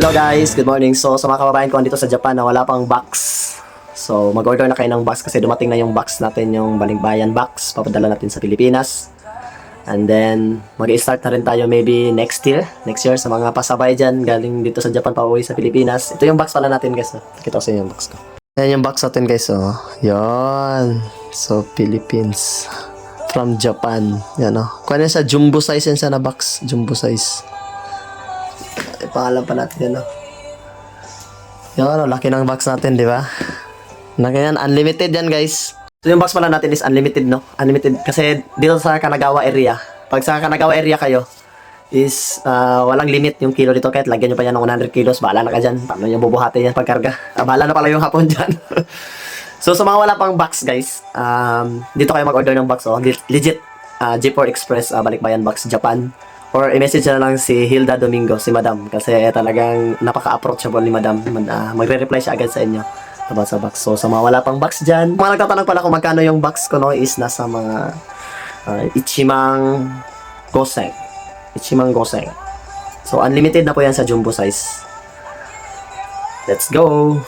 Hello guys, good morning. So sa mga kababayan ko dito sa Japan na wala pang box. So mag-order na kayo ng box kasi dumating na yung box natin, yung Balikbayan box. Papadala natin sa Pilipinas. And then mag-start na rin tayo maybe next year. Next year sa mga pasabay dyan galing dito sa Japan pa uwi sa Pilipinas. Ito yung box pala natin guys. oh. Pakita ko sa inyo yung box ko. Yan yung box natin guys. Oh. Yan. So Philippines. From Japan. Yan oh. Kuha na sa jumbo size yan siya na box. Jumbo size. Pangalan pa natin yan, no? Yun, oh, laki ng box natin, di ba? Laki yan, unlimited yan, guys. So, yung box pala natin is unlimited, no? Unlimited. Kasi dito sa Kanagawa area, pag sa Kanagawa area kayo, is ah, walang limit yung kilo dito. Kahit lagyan nyo pa yan ng 100 kilos, bahala na ka dyan. Paano nyo bubuhati yan pagkarga? Ah, bahala na pala yung hapon dyan. so, sa mga wala pang box, guys, um, dito kayo mag-order ng box, oh. Le- Legit, uh, G4 Express, ah, Balikbayan Box, Japan. Or i-message na lang si Hilda Domingo, si Madam. Kasi talagang napaka-approachable ni Madam. Ah, magre-reply siya agad sa inyo about sa box. So, sa mga wala pang box dyan, mga nagtatanong pala kung magkano yung box ko, no, is nasa mga ah, Ichimang Goseng. Ichimang Goseng. So, unlimited na po yan sa jumbo size. Let's go!